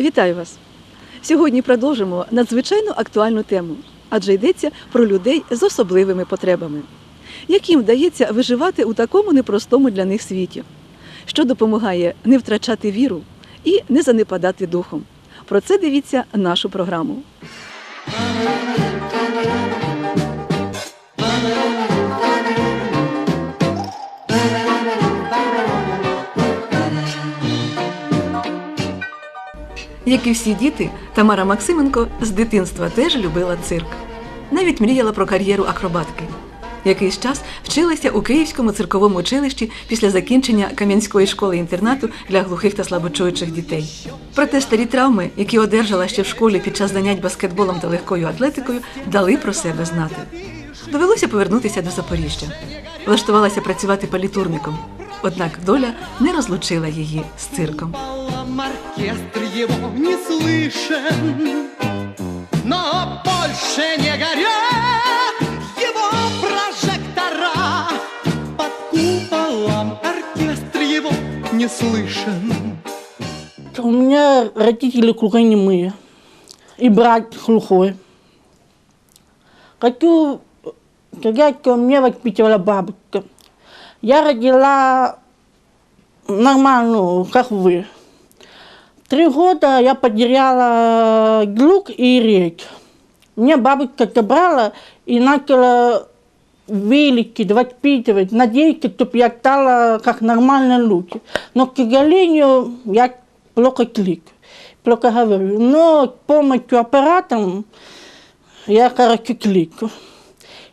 Вітаю вас! Сьогодні продовжимо надзвичайно актуальну тему, адже йдеться про людей з особливими потребами, яким вдається виживати у такому непростому для них світі, що допомагає не втрачати віру і не занепадати духом. Про це дивіться нашу програму. Як і всі діти, Тамара Максименко з дитинства теж любила цирк. Навіть мріяла про кар'єру акробатки. Якийсь час вчилася у Київському цирковому училищі після закінчення Кам'янської школи інтернату для глухих та слабочуючих дітей. Проте старі травми, які одержала ще в школі під час занять баскетболом та легкою атлетикою, дали про себе знати. Довелося повернутися до Запоріжжя. Влаштувалася працювати палітурником. Однак доля не розлучила її з цирком. Оркестр его не слышен, но больше не горят его прожектора. Под куполом оркестр его не слышен. У меня родители глухонемые и брат глухой. Хочу сказать, что мне воспитывала бабушка. Я родила нормальную, как вы. Три года я потеряла глук и речь. Мне бабушка забрала и начала велики воспитывать, надеяться, чтобы я стала как нормальные люди. Но, к сожалению, я плохо кликаю, плохо говорю. Но с помощью аппаратом я хорошо кликаю.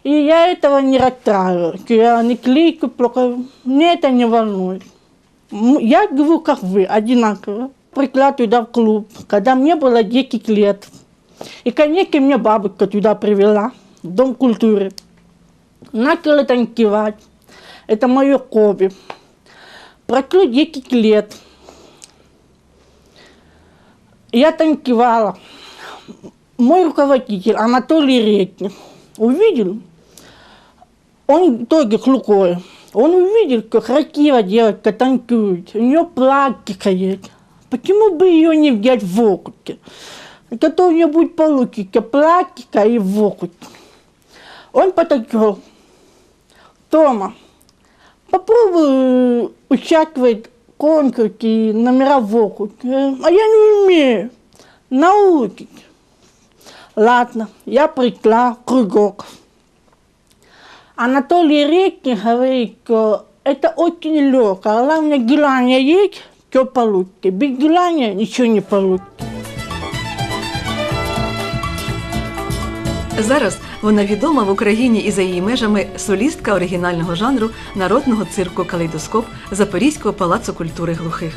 И я этого не расстраиваю, что я не кликаю, плохо. Мне это не волнует. Я говорю, как вы, одинаково. Пришла туда в клуб, когда мне было 10 лет. И, конечно, меня бабушка туда привела, в Дом культуры. Начала танцевать. Это мое хобби. Прошло 10 лет. Я танцевала. Мой руководитель Анатолий Редник увидел, он тоже глухой. Он увидел, как красиво девочка танцует, у нее платье есть. Почему бы ее не взять в округе? Зато у нее будет получиться платье и в округе. Он подошел. Тома, попробуй участвовать в конкурсе номера в округе. А я не умею. Научить. Ладно, я пришла в кругок. Анатолий Рекин говорит, что это очень легко. Главное, желание есть, все получится. Без желания ничего не получится. Зараз вона відома в Україні і за її межами солістка оригінального жанру народного цирку Калейдоскоп Запорізького палацу культури глухих.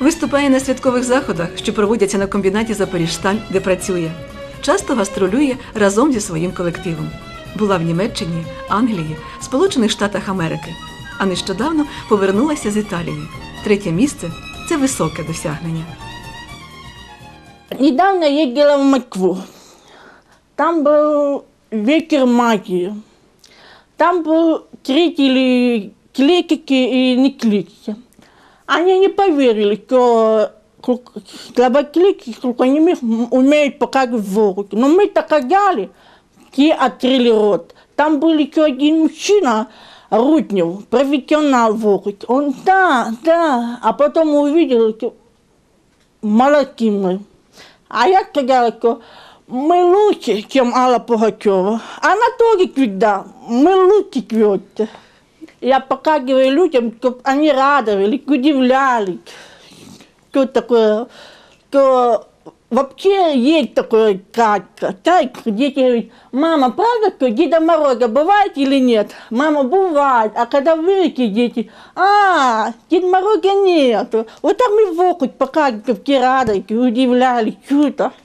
Виступає на святкових заходах, що проводяться на комбінаті Запоріжсталь, де працює. Часто гастролює разом зі своїм колективом. Була в Німеччині, Англії, Сполучених Штатах Америки А нещодавно повернулася з Італії. Третє місце це високе досягнення. Недавно ездила в Москву. Там был вечер магии. Там был зрители кликики и не кликики. Они не поверили, что слабоклики глухонемых умеют показывать звуки. Но мы так сказали, те открыли рот. Там был еще один мужчина, Руднев, профессионал звуки. Он, да, да. А потом увидел, что молодцы мы. А я сказала, что мы лучше, чем Алла Пугачева. Она тоже всегда, мы лучше квете. Я показываю людям, чтобы они радовались, удивлялись. Что такое, что вообще есть такое качество. Так, дети говорят, мама, правда, что Деда Мороза бывает или нет? Мама, бывает. А когда выйти дети, а, Деда Мороза нету. Вот так мы вокруг показывали, все радовались, удивлялись, чудо. Цирк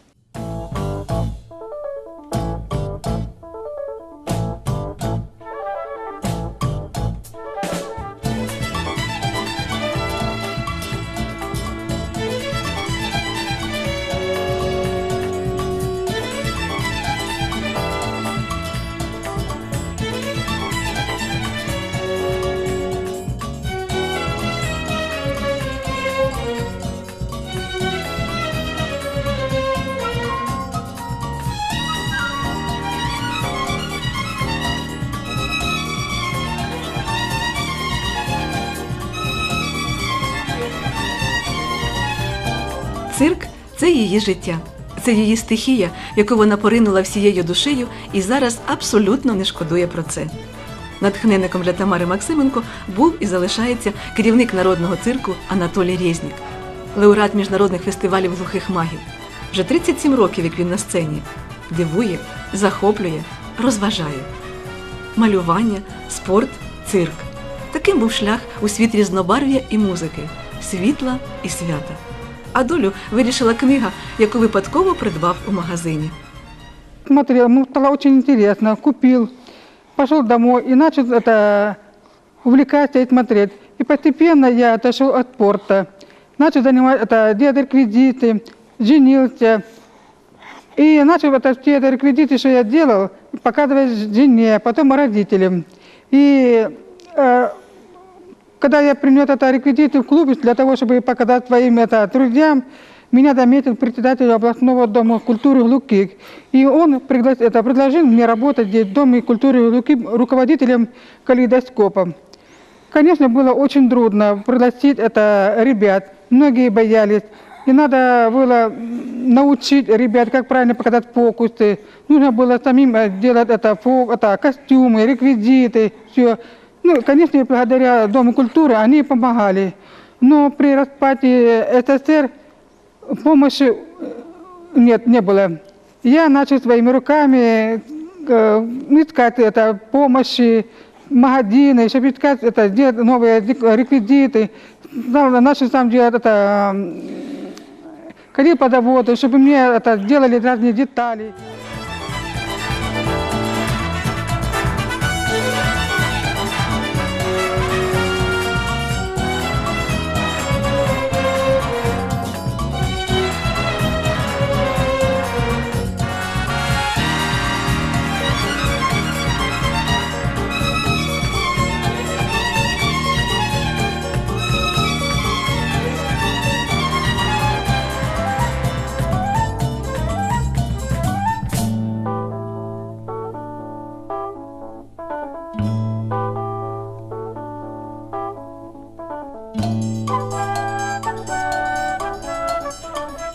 її життя, це її стихія, яку вона поринула всією душею і зараз абсолютно не шкодує про це. Натхненником для Тамари Максименко був і залишається керівник народного цирку Анатолій Резнік, лауреат міжнародних фестивалів глухих магів. Вже 37 років, як він на сцені, дивує, захоплює, розважає. Малювання, спорт, цирк. Таким був шлях у світ різнобарв'я і музики, світла і свята. А долю вирішила книга, яку випадково придбав у магазині. Смотрел, ему стало очень интересно, купил, пошел домой и начал это увлекаться и смотреть. И постепенно я отошел от спорта, начал занимать, это, делать реквизиты, женился. И начал это, все это реквизиты, что я делал, показывать жене, потом родителям. И э, когда я принес это реквизиты в клуб для того, чтобы показать своим это, друзьям, меня заметил председатель областного дома культуры Луки. И он пригла- это, предложил мне работать здесь в Доме культуры Луки руководителем калейдоскопа. Конечно, было очень трудно пригласить это ребят. Многие боялись. И надо было научить ребят, как правильно показать фокусы. Нужно было самим э, делать это, это костюмы, реквизиты, все. Ну, конечно, благодаря Дому культуры они помогали. Но при распаде СССР помощи э, нет, не было. Я начал своими руками э, искать это, помощи, магазины, чтобы искать это, новые рек- реквизиты. Начал сам делать это, заводу, чтобы мне это сделали разные детали.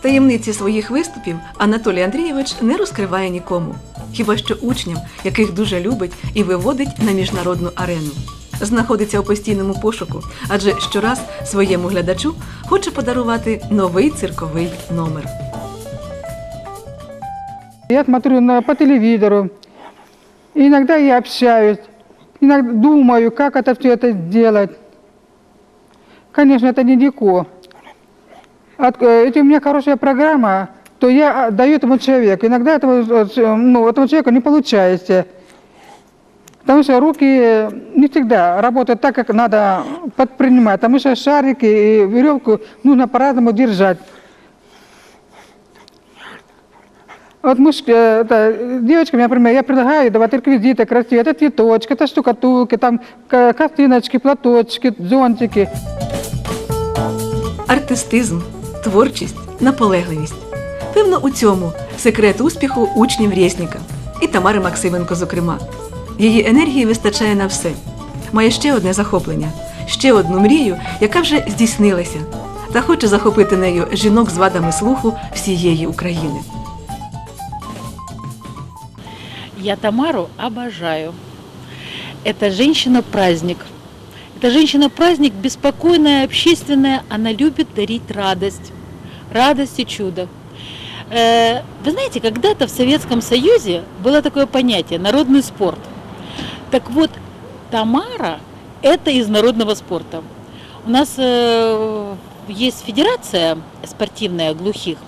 Таємниці своїх виступів Анатолій Андрійович не розкриває нікому, хіба що учням, яких дуже любить і виводить на міжнародну арену. Знаходиться у постійному пошуку, адже щораз своєму глядачу хоче подарувати новий цирковий номер. Я смотрю на, по телевизору. И иногда я общаюсь, иногда думаю, как это все это сделать. Конечно, это нелегко. От, э, если у меня хорошая программа, то я а, даю этому человеку. Иногда этого, э, ну, этому человеку не получается. Потому что руки не всегда работают так, как надо подпринимать. Потому что шарики и веревку нужно по-разному держать. Вот э, это, э, девочкам, например, я предлагаю давать реквизиты красивые. Это цветочки, это штукатурки, там ка- косыночки, платочки, зонтики. Артистизм, творчість, наполегливість. Певно, у цьому секрет успіху учнів Рєсніка і Тамари Максименко, зокрема. Її енергії вистачає на все. Має ще одне захоплення, ще одну мрію, яка вже здійснилася, та хоче захопити нею жінок з вадами слуху всієї України. Я Тамару обожаю. Это женщина-праздник. Это женщина-праздник беспокойная, общественная. Она любит дарить радость. Радость и чудо. Э, Вы знаете, когда-то в Советском Союзе было такое понятие – народный спорт. Так вот, Тамара – это из народного спорта. У нас э, есть федерация спортивная глухих,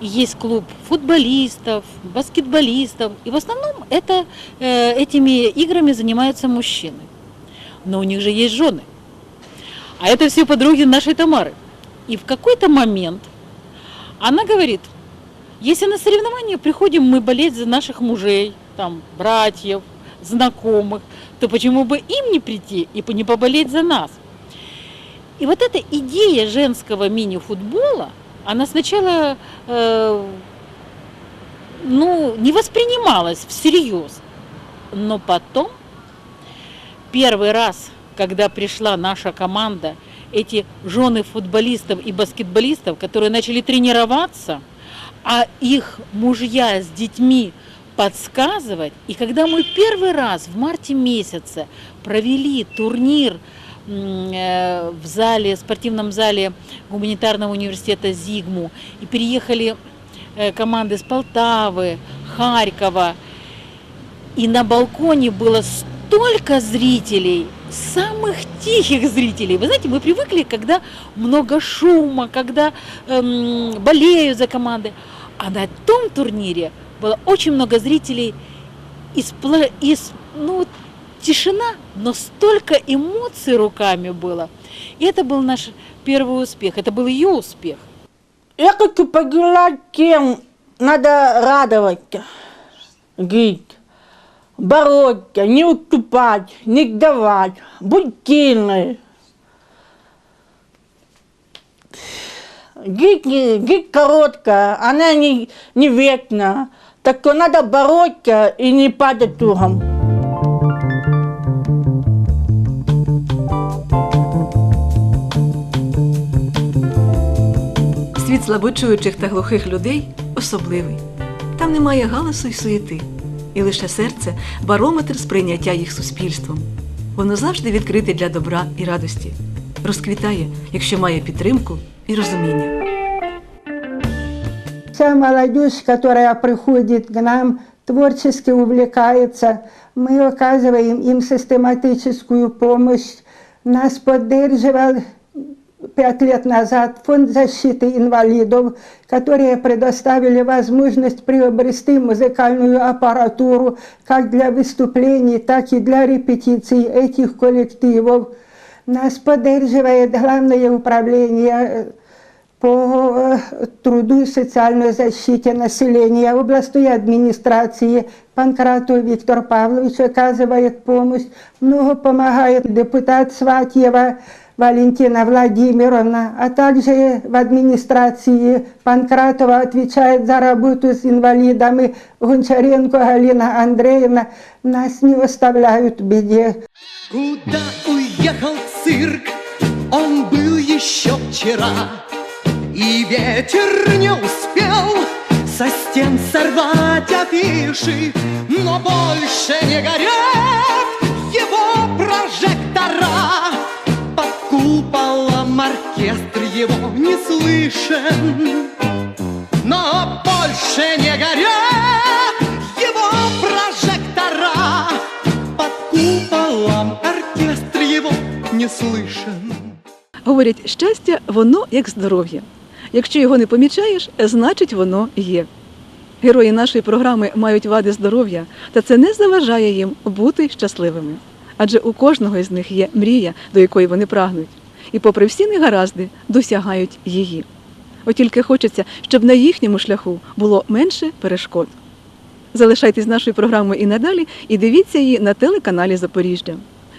есть клуб футболистов, баскетболистов. И в основном это, э, этими играми занимаются мужчины. Но у них же есть жены. А это все подруги нашей Тамары. И в какой-то момент она говорит, если на соревнования приходим мы болеть за наших мужей, там, братьев, знакомых, то почему бы им не прийти и не поболеть за нас? И вот эта идея женского мини-футбола, она сначала э, ну, не воспринималась всерьез. Но потом, первый раз, когда пришла наша команда эти жены футболистов и баскетболистов, которые начали тренироваться, а их мужья с детьми подсказывать. И когда мы первый раз в марте месяце провели турнир э, в зале, спортивном зале гуманитарного университета ЗИГМУ, и переехали э, команды с Полтавы, Харькова, и на балконе было столько зрителей, самых тихих зрителей. Вы знаете, мы привыкли, когда много шума, когда эм, болеют за команды. А на том турнире было очень много зрителей из, из ну, тишина, но столько эмоций руками было. И это был наш первый успех, это был ее успех. Я хочу пожелать тем, надо радоваться, жить, бороться, не уступать, не сдавать, быть сильной. Жизнь, жизнь короткая, она не, не вечна. Так что надо бороться и не падать духом. Світ слабочуючих та глухих людей особливий. Там немає галасу й суєти, і лише серце барометр сприйняття їх суспільством. Воно завжди відкрите для добра і радості, розквітає, якщо має підтримку і розуміння. Вся молодежь, которая приходит к нам, творчески увлекается, мы оказываем им систематическую помощь. Нас поддерживал пять лет назад Фонд защиты инвалидов, которые предоставили возможность приобрести музыкальную аппаратуру как для выступлений, так и для репетиций этих коллективов. Нас поддерживает Главное управление по э, труду и социальной защите населения областной администрации. Панкратов Виктор Павлович оказывает помощь, много помогает депутат Сватьева Валентина Владимировна, а также в администрации Панкратова отвечает за работу с инвалидами Гончаренко Галина Андреевна. Нас не оставляют в беде. Куда уехал цирк? Он был еще вчера И ветер не успел со стен сорвать афиши Но больше не горят его прожектора его не слышен Но больше не горят его прожектора Под куполом оркестр его не слышен Говорять, щастя, воно як здоров'я. Якщо його не помічаєш, значить воно є. Герої нашої програми мають вади здоров'я, та це не заважає їм бути щасливими. Адже у кожного із них є мрія, до якої вони прагнуть, і, попри всі негаразди, досягають її. От тільки хочеться, щоб на їхньому шляху було менше перешкод. Залишайтесь нашою програмою і надалі, і дивіться її на телеканалі Запоріжжя.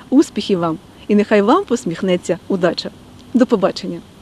Успіхів вам! І нехай вам посміхнеться удача. До побачення!